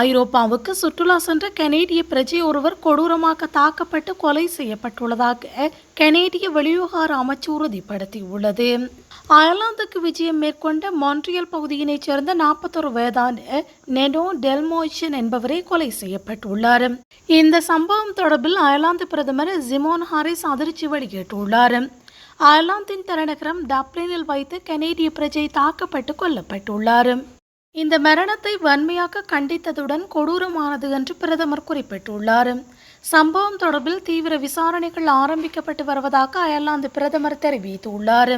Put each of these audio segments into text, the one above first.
ஐரோப்பாவுக்கு சுற்றுலா சென்ற கனேடிய பிரஜை ஒருவர் கொடூரமாக தாக்கப்பட்டு கொலை செய்யப்பட்டுள்ளதாக கனேடிய வெளிவிவகார அமைச்சு உறுதிப்படுத்தியுள்ளது. அயர்லாந்துக்கு விஜயம் மேற்கொண்ட மான்ட்ரியல் பகுதியினைச் சேர்ந்த நாற்பத்தொரு வயதான நெனோ டெல்மோய்சன் என்பவரே கொலை செய்யப்பட்டுள்ளார். இந்த சம்பவம் தொடர்பில் அயர்லாந்து பிரதமர் ஜிமோன் ஹாரிஸ் அதிர்ச்சி வெளியிட்டுள்ளார். அயர்லாந்தின் தலைநகரம் டப்ளினில் வைத்து கனேடிய பிரஜை தாக்கப்பட்டு கொல்லப்பட்டுள்ளார். இந்த மரணத்தை வன்மையாக கண்டித்ததுடன் கொடூரமானது என்று பிரதமர் குறிப்பிட்டுள்ளார். சம்பவம் தொடர்பில் தீவிர விசாரணைகள் ஆரம்பிக்கப்பட்டு வருவதாக அயர்லாந்து பிரதமர் தெரிவித்துள்ளார்.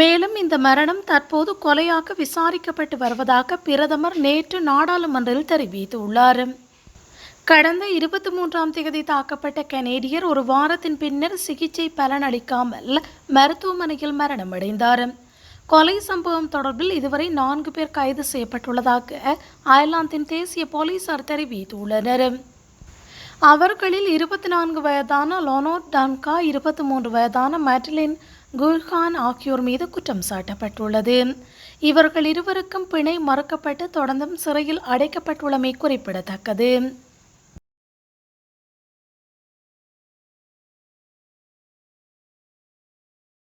மேலும் இந்த மரணம் தற்போது கொலையாக விசாரிக்கப்பட்டு வருவதாக பிரதமர் நேற்று நாடாளுமன்றில் தெரிவித்துள்ளார். கடந்த இருபத்தி மூன்றாம் தேதி தாக்கப்பட்ட கனேடியர் ஒரு வாரத்தின் பின்னர் சிகிச்சை பலனளிக்காமல் மருத்துவமனையில் மரணமடைந்தார். கொலை சம்பவம் தொடர்பில் இதுவரை நான்கு பேர் கைது செய்யப்பட்டுள்ளதாக அயர்லாந்தின் தேசிய போலீசார் தெரிவித்துள்ளனர். அவர்களில் இருபத்தி நான்கு வயதான லொனோட் டான்கா இருபத்தி மூன்று வயதான மேட்லின் குல்கான் ஆகியோர் மீது குற்றம் சாட்டப்பட்டுள்ளது. இவர்கள் இருவருக்கும் பிணை மறுக்கப்பட்டு தொடர்ந்தும் சிறையில் அடைக்கப்பட்டுள்ளமை குறிப்பிடத்தக்கது.